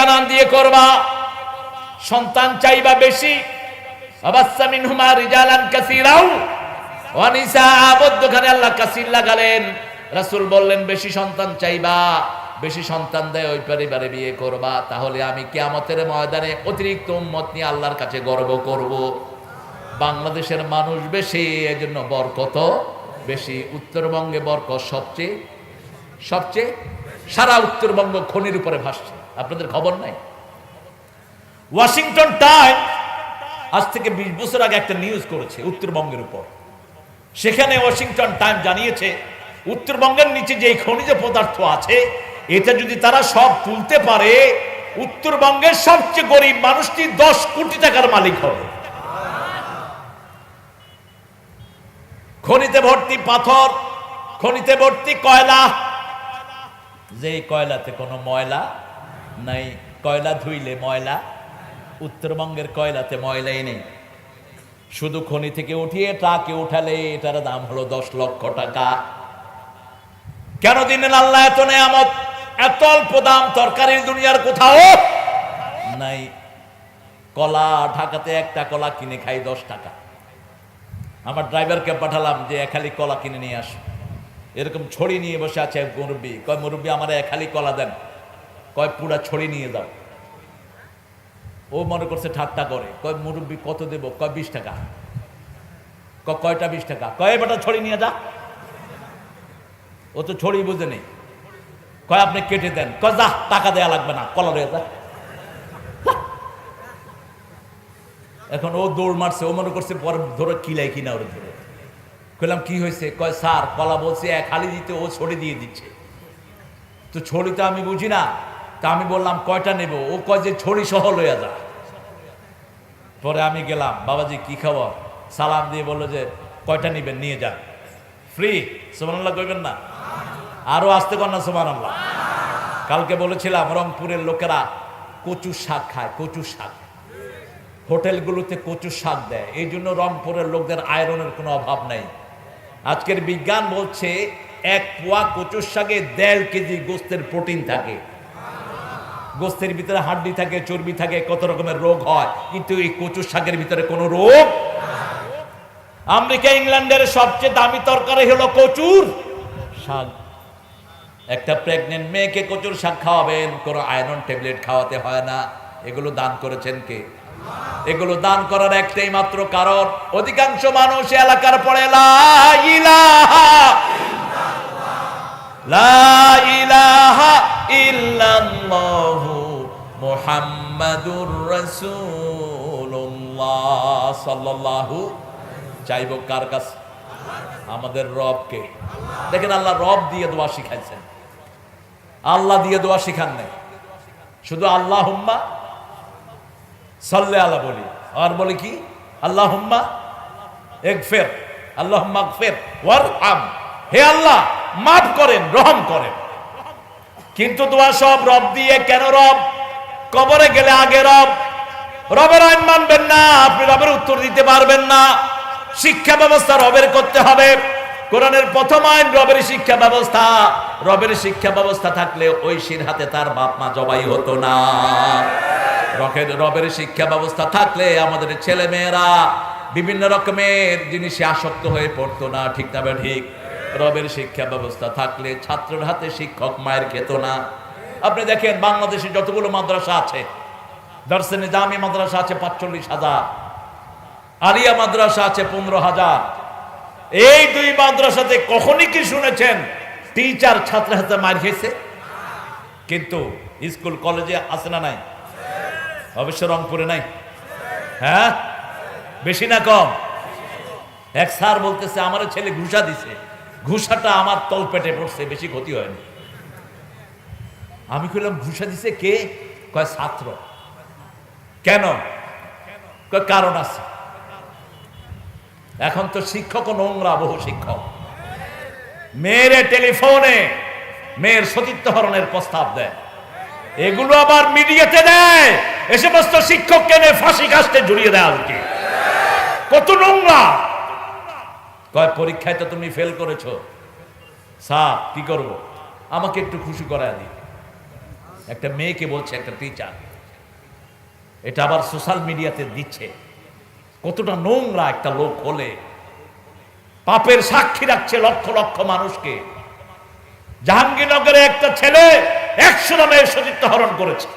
জানান দিয়ে করবা। সন্তান চাইবা বেশি। বেশি কিয়ামতের ময়দানে অতিরিক্ত নিয়ে আল্লাহর কাছে গর্ব করব। বাংলাদেশের মানুষ বেশি, এজন্য বরকত বেশি। উত্তরবঙ্গে বরকত সবচেয়ে সবচেয়ে সারা উত্তরবঙ্গ খনির উপরে ভাসছে। আপনাদের খবর নাই? ওয়াশিংটন টাইম আজ থেকে বিশ বছর আগে একটা নিউজ করেছে উত্তরবঙ্গের উপর। সেখানে ওয়াশিংটন টাইম জানিয়েছে, উত্তরবঙ্গের নিচে যে খনিজ পদার্থ আছে, এটা যদি তারা সব তুলতে পারে, উত্তরবঙ্গের সবচেয়ে গরিব মানুষটি দশ কোটি টাকার মালিক হবে। খনিতে ভর্তি পাথর, খনিতে ভর্তি কয়লা। যে কয়লাতে কোনো ময়লা নাই, কয়লা ধুইলে ময়লা? উত্তরবঙ্গের কয়লাতে ময়লাই নেই। শুধু খনি থেকে উঠিয়ে ট্রাকে উঠালে এটার দাম হলো দশ লক্ষ টাকা। কেন দিলেন আল্লাহ এত নেয়ামত? এত অল্প দাম তরকারির দুনিয়ার কোথাও? নাই। কলা ঢাকাতে একটা কলা কিনে খাই দশ টাকা। আমার ড্রাইভারকে পাঠালাম যে একালি কলা কিনে নিয়ে আস। এরকম ছড়ি নিয়ে বসে আছে মুরব্বী। কয়, মুরব্বী, আমার একালি কলা দেন। কয়, পুরা ছড়ি নিয়ে দাও ও মনে করছে ঠাট্টা করে। কয়, মুরব্বী, কত দেব? কয়, বিশ টাকা। কয়টা বিশ টাকা? কয় বেটা ছড়ি নিয়ে যা। ও তো ছড়ি বুঝে নেই। কয়, আপনি কেটে দেন। কয়, যা, টাকা দেয়া লাগবে না কলা রয়ে যা। যা। এখন ও দৌড় মারছে। ও মনে করছে পরে ধরে কিলাই কিনা ওর ধরে। কইলাম, কি হয়েছে? কয়, স্যার, কলা বলছে, এক হালি দিতে ও ছড়ি দিয়ে দিচ্ছে। তো ছড়ি তো আমি বুঝি না। তা আমি বললাম, কয়টা নেব? ও কয় যে, ছড়ি সহ লইয়া যা। পরে আমি গেলাম, বাবাজি, কি খবর? সালাম দিয়ে বলল যে, কয়টা নিবেন? নিয়ে যান। ফ্রি? সুমানাল্লাহ কইবেন না। আরও আসতে কর না সুমানাল্লাহ কালকে বলেছিলাম, রংপুরের লোকেরা কচু শাক খায় কচু শাক। হোটেলগুলোতে কচু শাক দেয়। এই জন্য রংপুরের লোকদের আয়রনের কোনো অভাব নাই। আজকের বিজ্ঞান বলছে, এক পোয়া কচুর শাকে দেড় কেজি গোস্তের প্রোটিন থাকে। গোস্তের ভিতরে হাড্ডি থাকে, চর্বি থাকে, কত রকমের রোগ হয়। কিন্তু এই কচুর শাকের ভিতরে কোনো রোগ? আমেরিকা, ইংল্যান্ডের সবচেয়ে দামি তরকারি হলো কচুর শাক। একটা প্রেগনেন্ট মেয়েকে কচুর শাক খাওয়াবেন, কোনো আয়রন ট্যাবলেট খাওয়াতে হয় না। এগুলো দান করেছেন কে? এগুলো দান করার একটাই মাত্র কারণ, অধিকাংশ মানুষ এলাকার পড়ে লা লা ইলাহা চাইব কার কাছে? আমাদের রবকে। দেখেন আল্লাহ রব দিয়ে দোয়া শিখাইছেন। আল্লাহ দিয়ে দোয়া শিখান নাই। শুধু আল্লাহ হুম্মা সাল্লে আল্লাহ বলি। আর বলি কি? আল্লাহ হুম্মা এক ফের আল্লাহ ওয়ার আম হে আল্লাহ মাফ করেন, রহম করেন। কিন্তু দোয়া সব রব দিয়ে কেন রব? কবরে গেলে আগে রব। রবের আইন মানবেন না, আপনি রবের উত্তর দিতে পারবেন না। শিক্ষা ব্যবস্থা রবের করতে হবে। কোরআনের প্রথম আইন রবের শিক্ষা ব্যবস্থা। রবের শিক্ষা ব্যবস্থা থাকলে ওই শির হাতে তার বাপ মা জবাই হতো না। রকের, রবের শিক্ষা ব্যবস্থা থাকলে আমাদের ছেলে মেয়েরা বিভিন্ন রকমের জিনিসে আসক্ত হয়ে পড়তো না, ঠিক না ঠিক? রবের শিক্ষা ব্যবস্থা থাকলে ছাত্রের হাতে শিক্ষক মায়ের খেত না আপনি দেখেন, বাংলাদেশে যতগুলো মাদ্রাসা আছে দর্শনে জামি মাদ্রাসা আছে পাঁচচল্লিশ হাজার, আলিয়া মাদ্রাসা আছে পনেরো হাজার। এই দুই মাদ্রাসাতে কখনই কি শুনেছেন, টিচার ছাত্র হাতে মার খেয়েছে? কিন্তু স্কুল, কলেজে আছে না নাই? অবশ্য রংপুরে নাই? হ্যাঁ? বেশি না কম? এক স্যার বলতেছে আমার ছেলে ঘুষা দিছে। ঘুষাটা আমার তল পেটে পড়ছে, বেশি ক্ষতি হয়নি। আমি কইলাম, ঘুষা দিছে কে? কয়, ছাত্র। কেন? কয়, কারণ আছে। এখন তো শিক্ষক নোংরা, বহু শিক্ষক। মেয়েরে টেলিফোনে মেয়ের সতীত্ব হরণের প্রস্তাব দেয়। এগুলো আবার মিডিয়াতে দেয়। এ সমস্ত শিক্ষক কেনে ফাঁসি কাস্তে জড়িয়ে দেয় আজকে। কত নোংরা! কয়, পরীক্ষায় তো তুমি ফেল করেছ। স্যার, কি করব? আমাকে একটু খুশি করায় দিই একটা মেয়েকে বলছে, একটা টিচার এটা আবার সোশ্যাল মিডিয়াতে দিচ্ছে। কতটা নোংরা একটা লোক হলে, পাপের সাক্ষী রাখছে লক্ষ লক্ষ মানুষকে। জাহাঙ্গীরনগরে একটা ছেলে একশো মেয়ের সতীত্ব হরণ করেছে।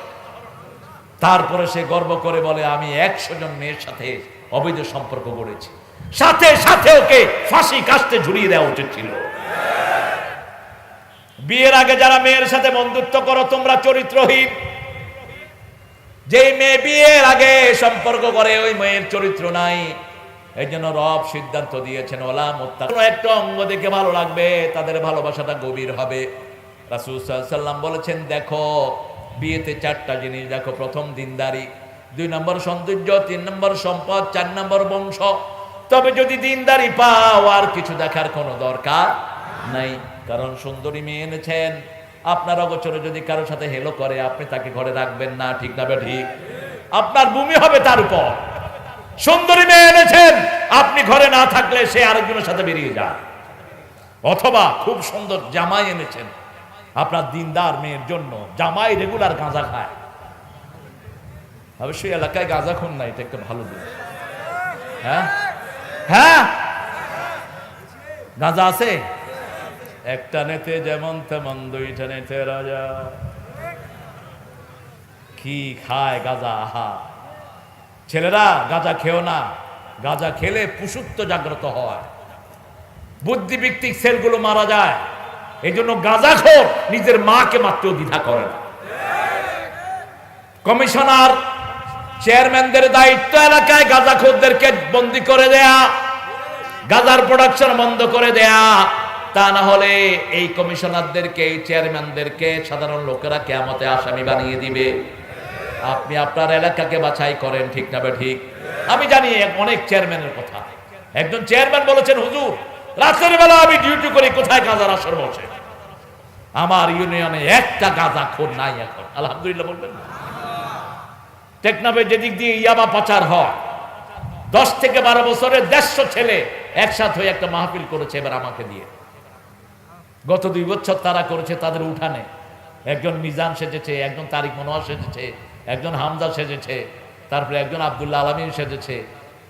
তারপরে সে গর্ব করে বলে, আমি একশো জন মেয়ের সাথে অবৈধ সম্পর্ক করেছি সাথে সাথে ওকে ফাঁসি কাস্তে ঝুলিয়ে দেওয়া উচিত ছিল। বিয়ের আগে যারা মেয়ের সাথে বন্ধুত্ব করো, তোমরা চরিত্রহীন। যেই মেয়ে বিয়ের আগে সম্পর্ক করে, ওই মেয়ের চরিত্র নাই। এই জন্য রব সিদ্ধান্ত দিয়েছেন, ওলা মোত্তা কোনো একটা অঙ্গ দেখে ভালো লাগবে, তাদের ভালোবাসাটা গভীর হবে। রাসূল সাল্লাল্লাহু আলাইহি সাল্লাম বলেছেন, দেখো, বিয়েতে চারটা জিনিস, দেখো, প্রথম দিনদারি, দুই নম্বর সৌন্দর্য, তিন নম্বর সম্পদ, চার নম্বর বংশ। তবে যদি দিনদারি পাও, আর কিছু দেখার কোনো দরকার নাই। কারণ সুন্দরী মেয়ে এনেছেন। আপনার অগোচরে যদি কারোর সাথে হেলো করে, আপনি তাকে ঘরে রাখবেন না, ঠিক না ঠিক? আপনার ভূমি হবে তার উপর। সুন্দরী মেয়ে এনেছেন, আপনি ঘরে না থাকলে সে আরেকজনের সাথে বেরিয়ে যায়। অথবা খুব সুন্দর জামাই এনেছেন, আপনার দিনদার মেয়ের জন্য জামাই রেগুলার গাঁজা খায়। অবশ্যই এলাকায় গাঁজা খুন না এটা একটা ভালো জিনিস হ্যাঁ? হ্যাঁ? গাঁজা আছে? একটা নেতে যেমন তেমন, দুইটা নেতে রাজা। কি খায় গাঁজা? আহা। ছেলেরা, গাঁজা খেও না। গাঁজা খেলে পুষুত্ব জাগ্রত হয়। বুদ্ধিভিত্তিক সেলগুলো মারা যায়। এই জন্য গাঁজাখোর নিজের মাকে মাত্র দ্বিধা করে কমিশনার চেয়ারম্যানদের দায়িত্ব এলাকায় গাঁজাখোরদেরকে বন্দি করে দেয়া, গাজার প্রোডাকশন বন্ধ করে দেয়া, তা না হলে এই কমিশনারদেরকে, এই চেয়ারম্যানদেরকে সাধারণ লোকেরা কেমতে আসামি বানিয়ে দিবে। আপনি আপনার এলাকাকে বাছাই করেন, ঠিক না ঠিক? আমি জানি অনেক চেয়ারম্যানের কথা। একজন চেয়ারম্যান বলেছেন, হুজুর, রাতের বেলা আমি ডিউটি করি, কোথায় গাঁজার আসর বসে? আমার ইউনিয়নে একটা গাঁজা খোর নাই এখন। আলহামদুলিল্লাহ বলবেন না। টেকনাফে যেদিক দিয়ে ইয়াবা পাচার হয়, দশ থেকে বারো বছরের দেড়শো ছেলে একসাথে হয়ে একটা মাহফিল করেছে এবার আমাকে দিয়ে। গত দুই বছর তারা করেছে, তাদের উঠানে। একজন মিজান সেজেছে, একজন তারিক মনোয়ার সেজেছে, একজন হামজা সেজেছে, তারপরে একজন আবদুল্লাহ আলমিন সেজেছে,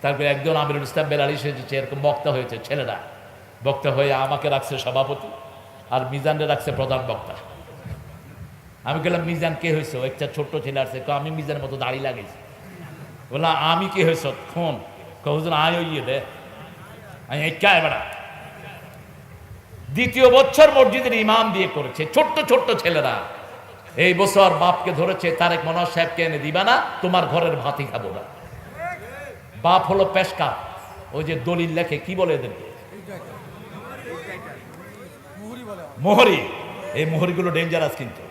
তারপরে একজন আমিরুল ইসলাম বেলালি সেজেছে, এরকম বক্তা হয়েছে ছেলেরা। বক্তা হয়ে আমাকে রাখছে সভাপতি, আর মিজানরে রাখছে প্রধান বক্তা। আমি গেলাম মিজান কে হয়েছে একটা ছোট্ট ছেলে আসছে আমি মিজানের মতো দাঁড়িয়ে লাগাইছি। বললাম আমি কে হয়েছ ফোন কখন আয় ইয়ে দে। আমি বেড়া। দ্বিতীয় বছর মসজিদের ইমাম দিয়ে করেছে ছোট্ট ছোট্ট ছেলেরা। এই বছর বাপকে ধরেছে তারেক মনোয়ার সাহেবকে এনে দিবা না তোমার ঘরের ভাতি খাব না। বাপ হলো পেশকা ওই যে দলিল লেখে কি বলে এদেরকে? মোহরি। এই মোহরিগুলো ডেঞ্জারাস কিন্তু।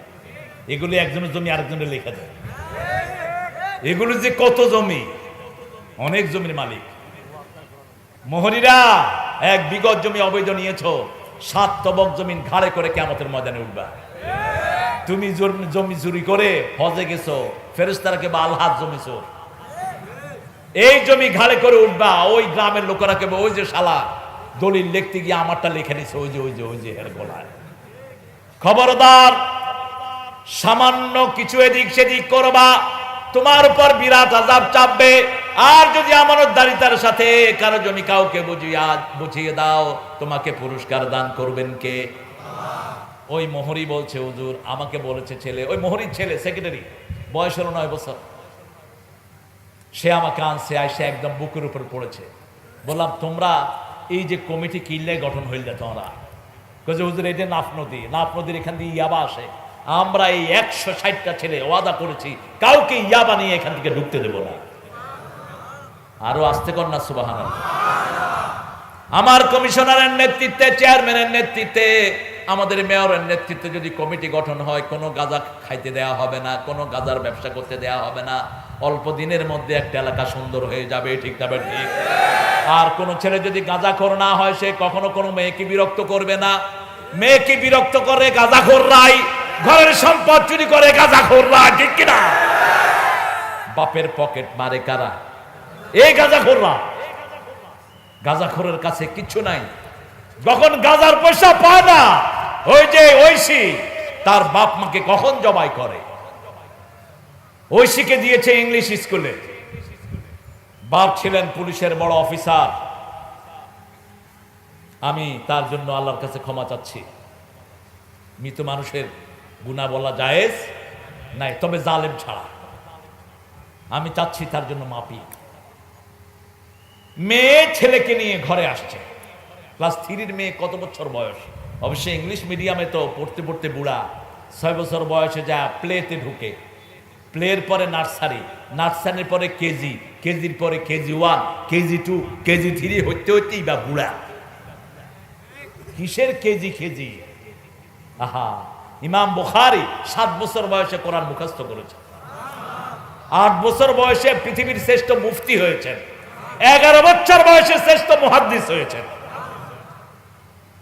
এগুলি একজনের জমি আরেকজনের লেখা যায়। এগুলো যে কত জমি? অনেক জমির মালিক। মোহরিরা, এক বিগত জমি অবৈধ নিয়েছ, সাত তবক জমিন ঘাড়ে করে কেমতের ময়দানে উঠবা। তুমি জমি চুরি করে হজে গেছো ফেরেস্তারাকে বা আলহাত জমিছো। এই জমি ঘাড়ে করে উঠবা, ওই গ্রামের লোকেরা কেবল, ওই যে শালা, দলিল লিখতে গিয়ে আমারটা লিখে নিছে, ওই যে ওই যে ওই যে, এর গলায়। খবরদার সামান্য কিছু এদিক সেদিক করবা, তোমার উপর বিরাট আজাব চাপবে। আর যদি আমানতদারিতার সাথে কারও জমি কাউকে বুঝিয়ে বুঝিয়ে দাও, তোমাকে পুরস্কার দান করবেন কে? ওই মোহরি বলছে, হুজুর, আমাকে বলেছে ছেলে, ওই মোহরির ছেলে, সেক্রেটারি, বয়স হলো নয় বছর। সে আমাকে আনছে, আইসে একদম বুকের উপর পড়েছে। বললাম, তোমরা এই যে কমিটি কিনলে গঠন হইলে তোমরা? কয়ে হুজুর এটা নাফ নদী, নাফ নদীর এখান দিয়ে ইয়াবা আসে। আমরা এই একশো ষাটটা ছেলে ওয়াদা করেছি, কাউকে ইয়া বানিয়ে এখান থেকে ঢুকতে দেব না। আরও আসতে কর না সুবাহান আমার কমিশনারের নেতৃত্বে, চেয়ারম্যানের নেতৃত্বে, আমাদের মেয়রের নেতৃত্বে যদি কমিটি গঠন হয়, কোনো গাঁজা খাইতে দেয়া হবে না, কোনো গাঁজার ব্যবসা করতে দেয়া হবে না। অল্প দিনের মধ্যে একটা এলাকা সুন্দর হয়ে যাবে, ঠিক যাবে ঠিক? আর কোনো ছেলে যদি গাঁজাখোর না হয়, সে কখনো কোনো মেয়েকে বিরক্ত করবে না। মেয়েকে বিরক্ত করে গাঁজাখোররাই ঘরের সম্পদ চুরি করে গাঁজাখোররা ঠিক কিনা? বাপের পকেট মারে কারা? এই গাঁজাখোররা গাঁজাখোরের কাছে কিছু নাই। যখন গাজার পয়সা পায় না, ওই যে ঐশী, তার বাপ মাকে কখন জবাই করে? ঐশীকে দিয়েছে ইংলিশ স্কুলে। বাপ ছিলেন পুলিশের বড় অফিসার। আমি তার জন্য আল্লাহর কাছে ক্ষমা চাচ্ছি। মৃত মানুষের গুণা বলা জায়েজ? নাই, তবে জালেম ছাড়া। আমি চাচ্ছি তার জন্য মাপি মেয়ে ছেলেকে নিয়ে ঘরে আসছে। ক্লাস থ্রির মেয়ে কত বছর বয়স? অবশ্যই ইংলিশ মিডিয়ামে তো পড়তে পড়তে বুড়া। ছয় বছর বয়সে যা প্লেতে ঢুকে। প্লের পরে নার্সারি, নার্সারির পরে কেজি, কেজির পরে KG one, KG two, KG three, হইতে হইতেই বা বুড়া। কিসের কেজি কেজি? আহা। ইমাম বুখারি সাত বছর বয়সে কোরআন মুখস্থ করেছে আট বছর বয়সে পৃথিবীর শ্রেষ্ঠ মুফতি হয়েছেন। এগারো বছর বয়সে শ্রেষ্ঠ মুহাদ্দিস হয়েছেন।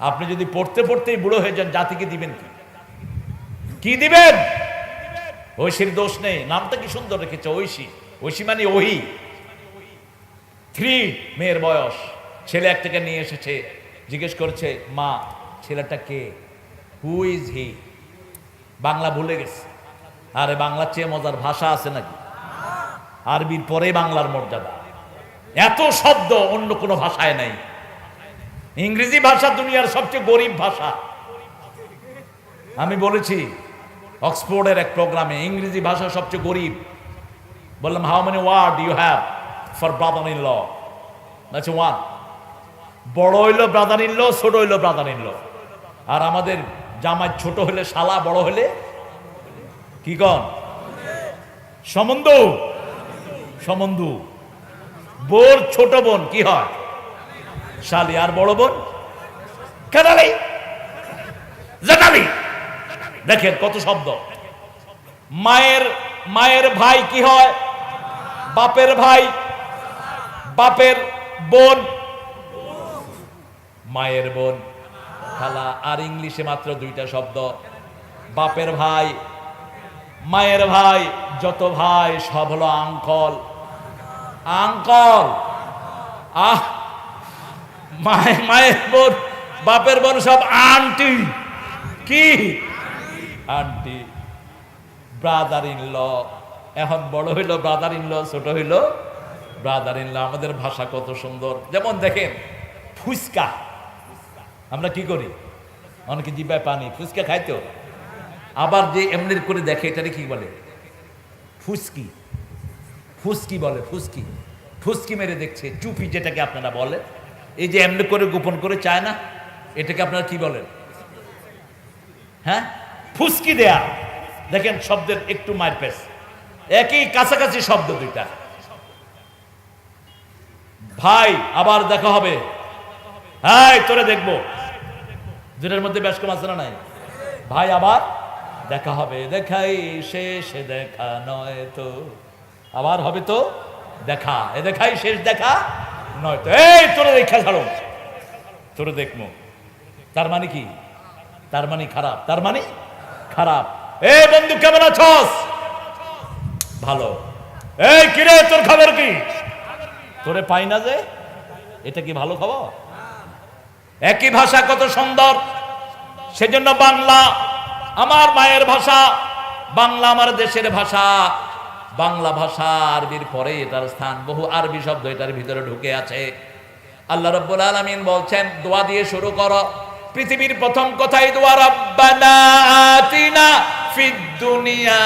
আপনি যদি পড়তে পড়তেই বুড়ো হয়ে যান, জাতিকে দিবেন কি? কি দিবেন? ঐশীর দোষ নেই। নামটা কি সুন্দর রেখেছে, ঐশী। ঐশী মানে ওহি। থ্রি মেয়ের বয়স। ছেলে একটাকে নিয়ে এসেছে। জিজ্ঞেস করছে, মা, ছেলেটা কে? হু ইজ হি বাংলা ভুলে গেছে। আরে বাংলার চেয়ে মজার ভাষা আছে নাকি? আরবির পরে বাংলার মর্যাদা। এত শব্দ অন্য কোনো ভাষায় নাই। ইংরেজি ভাষা দুনিয়ার সবচেয়ে গরিব ভাষা। আমি বলেছি, অক্সফোর্ডের এক প্রোগ্রামে ইংরেজি ভাষা সবচেয়ে গরিব। বললাম how many word you have for brother in law one বড় হইল ব্রাদার ইন ল ছোট হইল ব্রাদার ইন ল আর আমাদের জামাই ছোট হলে, শালা বড় হলে, কি কন? সম্বন্ধ সম্বন্ধ বোর ছোট বোন, কি হয়? শালি আর বড় বোন? কেনালি দেখেন কত শব্দ। মায়ের মায়ের ভাই কি হয়? বাপের ভাই, বাপের বোন। মায়ের বোন। খালা আর ইংলিশে মাত্র দুইটা শব্দ। বাপের ভাই, মায়ের ভাই, যত ভাই, সব হলো আঙ্কল। আঙ্কল! আহ! মায়ের মায়ের বোন, বাপের বোন সব আন্টি। কি? আন্টি। ব্রাদার ইন ল এখন বড় হইল ব্রাদার ইন ল ছোট হইল ব্রাদার ইন ল আমাদের ভাষা কত সুন্দর। যেমন দেখেন, ফুচকা। আমরা কি করি? অনেকে জিব্বায় পানি, ফুচকা খাইতো। আবার যে এমনি করে দেখে, এটারে কি বলে? ফুসকি ফুসকি বলে ফুসকি ফুসকি মেরে দেখছে, চুপি যেটাকে আপনারা বলেন। এই যে এমনি করে গোপন করে চায় না, এটাকে আপনারা কি বলেন? হ্যাঁ? ফুসকি দেয়া। দেখেন শব্দের একটু মারপেস একই কাছাকাছি শব্দ দুইটা। ভাই, আবার দেখা হবে। হ্যাঁ তোরে দেখব। দুটার মধ্যে বেশ কম আছে না নাই? ভাই, আবার? দেখা হবে, দেখাই শেষ দেখা নয় তো। আবার হবে তো দেখা, এ দেখাই শেষ, দেখা নয় তো। এই, তোরে দেখা ছাড়ো। তোরে দেখব। তার মানে কি? তার মানে খারাপ। তার মানে খারাপ। এ বন্ধু, কেমন আছস? ভালো। এই, কিরে, তোর খবর কি? তোরে পাই না যে, এটা কি ভালো খবর? একই ভাষা কত সুন্দর। সেজন্য বাংলা আমার মায়ের ভাষা, বাংলা আমার দেশের ভাষা। বাংলা ভাষা আরবির পরে এটার স্থান, বহু আরবি শব্দ এটার ভিতরে ঢুকে আছে। আল্লাহ রব্বুল আলামিন বলছেন, দোয়া দিয়ে শুরু করো। পৃথিবীর প্রথম কথাই দোয়া, রব্বানা আতিনা ফিদ দুনিয়া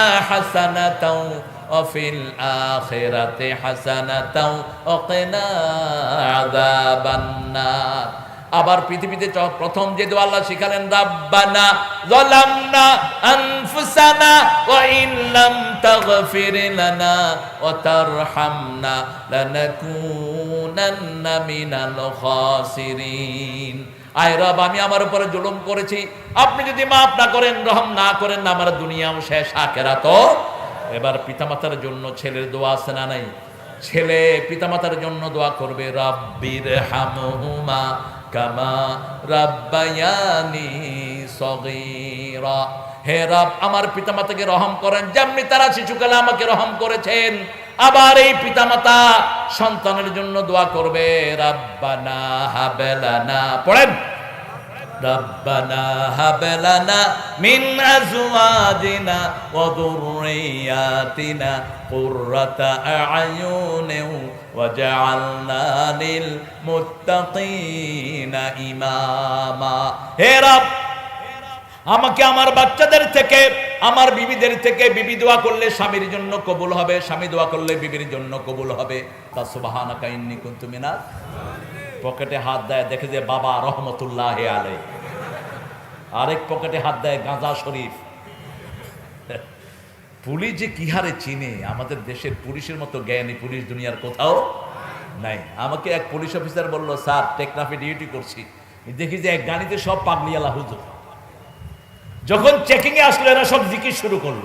আবার পৃথিবীতে প্রথম যে দোয়া আল্লাহ শিখালেন, রাব্বানা যালামনা আনফুসানা ওয়া ইন লাম তাগফির লানা ওয়া তারহামনা লানাকুনান্না মিনাল খাসিরিন। আয় রব, আমি আমার উপরে জুলুম করেছি। আপনি যদি মাফ না করেন, রহম না করেন না আমার দুনিয়াও শেষ আখেরাত এবার পিতামাতার জন্য ছেলের দোয়া আছে না নাই? ছেলে পিতামাতার জন্য দোয়া করবে রাব্বির হামহুমা কামা রাব্বায়ানি সগীরা হে রব আমার পিতামাতাকে রহম করেন যেমনি তারা শিশুকালে আমাকে রহম করেছেন আবার এই পিতামাতা সন্তানের জন্য দোয়া করবে রাব্বানা হাবেলানা পড়েন ربنا هب لنا من أزواجنا وذرياتنا قرة أعين وجعلنا للمتقين إماما হে রব আমাকে আমার বাচ্চাদের থেকে আমার বিবিদের থেকে বিবি দোয়া করলে স্বামীর জন্য কবুল হবে স্বামী দোয়া করলে বিবির জন্য কবুল হবে তা সুবাহানা কাইন্নি কুন্তু মিনার পকেটে হাত দেয় দেখে যে বাবা রহমতুল্লাহ আলাই আরেক পকেটে হাত দেয় গাঁজা শরীফ পুলিশ যে কি হারে চিনে? আমাদের দেশের পুলিশের মতো জ্ঞানী পুলিশ দুনিয়ার কোথাও নাই। আমাকে এক পুলিশ অফিসার বলল, স্যার, টেকনাফে ডিউটি করছি। দেখি যে এক গাড়িতে সব পাগলিয়ালা হুজুর। যখন চেকিংয়ে আসলো, এরা সব জিকির শুরু করল।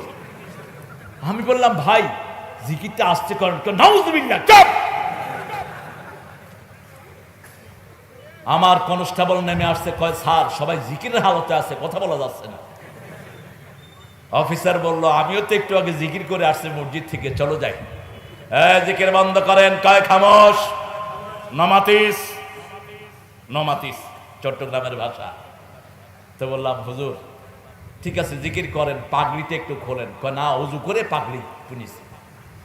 আমি বললাম, ভাই, জিকিরটা আসতে করেন নাউজুবিল্লাহ, চুপ! আমার কনস্টেবল নেমে আসছে, কয়, স্যার, সবাই জিকিরের হালতে আছে, কথা বলা যাচ্ছে না। অফিসার বলল, আমিও তো একটু আগে জিকির করে আসছি মসজিদ থেকে, চলো যাই। হ্যাঁ জিকির বন্ধ করেন, কয় খামোশ? নমাতিস। নমাতিস, চট্টগ্রামের ভাষা। তো বললাম, হুজুর, ঠিক আছে, জিকির করেন পাগড়িতে একটু খোলেন। কয়, না, উজু করে পাগড়ি পুনিস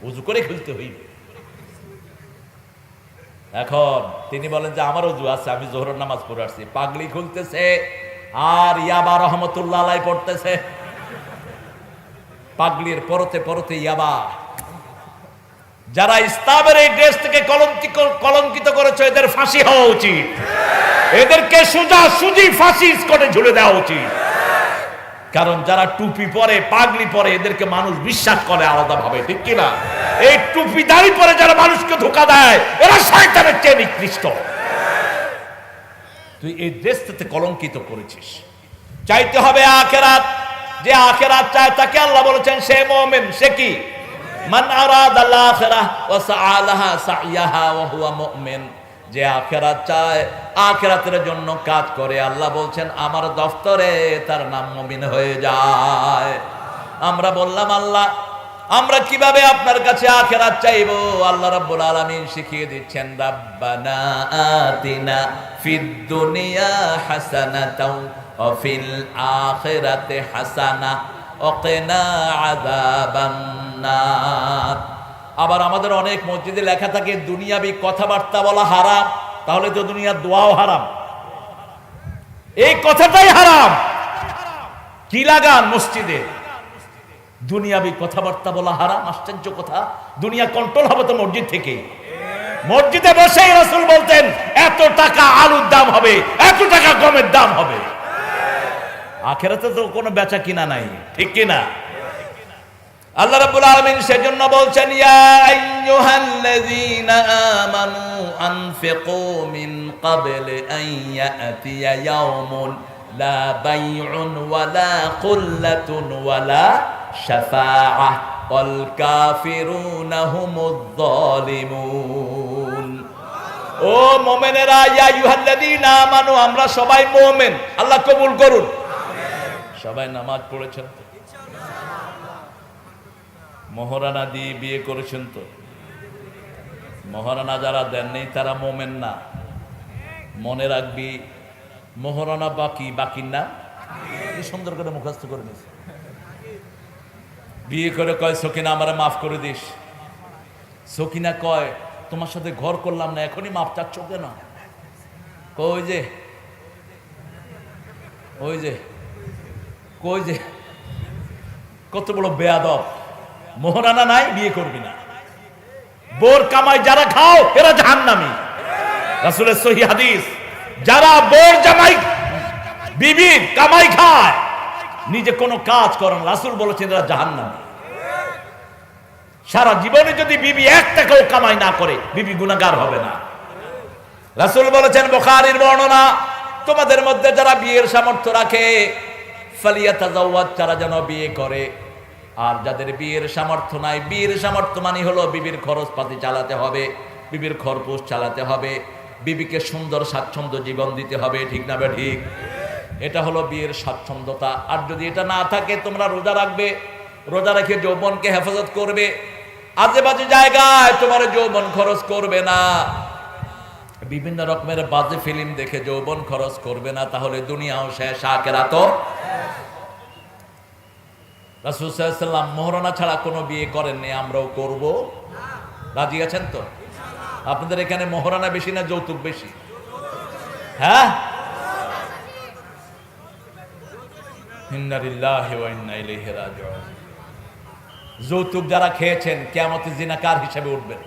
উজু করে খুলতে হইবে। এখন তিনি বলেন যে, আমার অজু আছে, আমি জোহরের নামাজ পড়ে আসছি। পাগড়ি খুলতেছে আর ইয়াবা রহমতুল্লাহ পড়তেছে। পাগড়ির পরতে পরতে ইয়াবা যারা ইসলামের এই দেশ থেকে কলঙ্কিত কলঙ্কিত করেছে, এদের ফাঁসি হওয়া উচিত। এদেরকে সুজা সুজি ফাঁসি স্কটে ঝুলে দেওয়া উচিত। কারণ যারা টুপি পরে পাগড়ি পরে, এদেরকে মানুষ বিশ্বাস করে আলাদা ভাবে ঠিক কিনা? এই টুপি দাড়ি পরে যারা মানুষকে ধোকা দেয়, এরা শয়তানের চেয়ে নিকৃষ্ট। তুই এই দেশ থেকে কলঙ্কিত করেছিস। চাইতে হবে আখেরাত যে আখেরাত চায় তাকে আল্লাহ বলেছেন, সে মুমিন, সে কি? মান আরাদ আল আখিরাহ ওয়া সাআলাহা সাইয়াহা ওয়া হুয়া মুমিন। যে আখেরাত চায়, আখেরাতের জন্য কাজ করে। আল্লাহ বলছেন, আমার দফতরে তার নাম মুমিন হয়ে যায়। আমরা বললাম, আল্লাহ, আমরা কীভাবে আপনার কাছে আখেরাত চাইব? আল্লাহ রাব্বুল আলামিন শিখিয়ে দিচ্ছেন, রাব্বানা আতিনা ফিদ দুনিয়া হাসানাতাও ওয়া ফিল আখিরাতি হাসানা আযাবান আবার আমাদের অনেক মসজিদে লেখা থাকে, দুনিয়াবি কথাবার্তা বলা হারাম, তাহলে তো দুনিয়ার দোয়াও হারাম। এই কথাটাই হারাম। কি লাগান মসজিদে? দুনিয়াবি কথাবার্তা বলা হারাম, আশ্চর্য কথা। দুনিয়া কন্ট্রোল হবে তো মসজিদ থেকে। মসজিদে বসেই রসুল বলতেন, এত টাকা আলুর দাম হবে, এত টাকা গমের দাম হবে। আখেরাতে তো কোনো বেচা কিনা নাই, ঠিক কিনা? আল্লাহ রাব্বুল আলামিন সেজন্য বলছেন, ইয়া আইয়ুহাল্লাযীনা আমানু আনফিকু মিন ক্বাবলি আন ইয়াতিয়া ইয়াউমুন লা বাইউন ওয়ালা কুল্লাতুন ওয়ালা শাফাআহ, ওয়াল কাফিরুনা হুমুয যালিমুন। ও মুমিনেরা, ইয়া আইয়ুহাল্লাযীনা আমানু, আমরা সবাই মুমিন, আল্লাহ কবুল করুন। সবাই নামাজ পড়েছেন তো? মহারানা দিয়ে বিয়ে করেছেন তো? মহারানা যারা দেননি, তারা মোমেন না। মনে রাখবি, মহারানা বাকি বাকি না? সুন্দর করে মুখস্থ করে নিস। বিয়ে করে কয়, সকিনা, আমার মাফ করে দিস। সকিনা কয়, তোমার সাথে ঘর করলাম না, এখনই মাফ চাচ্ছ কেন? কই যে? ওই যে? কই যে, কত বড় বেয়াদব। মোহরানা নাই, বিয়ে করবি না। বোর কামাই যারা খাও, এরা জাহান্নামী। রাসূলের সহি হাদিস, যারা বোর জামাই, বিবি কামাই খায়, নিজে কোনো কাজ করেন রাসূল বলেছেন, এরা জাহান্নামী। সারা জীবনে যদি বিবি এক টাকাও কামাই না করে, বিবি গুনাহগার হবে না। রাসূল বলেছেন, বুখারীর বর্ণনা, তোমাদের মধ্যে যারা বিয়ের সামর্থ্য রাখে যারা যেন বিয়ে করে। আর যাদের বিয়ের সামর্থ্য নাই, বিয়ের সামর্থ্য মানে হলো বিবির খরচপাতি চালাতে হবে, বিবির খরপোশ চালাতে হবে, বিবিকে সুন্দর স্বাচ্ছন্দ্য জীবন দিতে হবে, ঠিক না ঠিক? এটা হলো বিয়ের স্বাচ্ছন্দ্যতা। আর যদি এটা না থাকে, তোমরা রোজা রাখবে, রোজা রেখে যৌবনকে হেফাজত করবে। আজে বাজে জায়গায় তোমার যৌবন খরচ করবে না। বিভিন্ন রকমের বাজে ফিল্ম দেখে যৌবন খরচ করবে না তাহলে দুনিয়াও শেষ আকেরা তো রাসুসাল্লাম মোহরণা ছাড়া কোনো বিয়ে করেননি আমরাও করব। রাজি আছেন তো? আপনাদের এখানে মোহরানা বেশি না যৌতুক বেশি? হ্যাঁ? যৌতুক যারা খেয়েছেন কেয়ামতে জিনাকার হিসেবে উঠবেন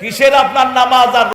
কিসের আপনার নামাজ আর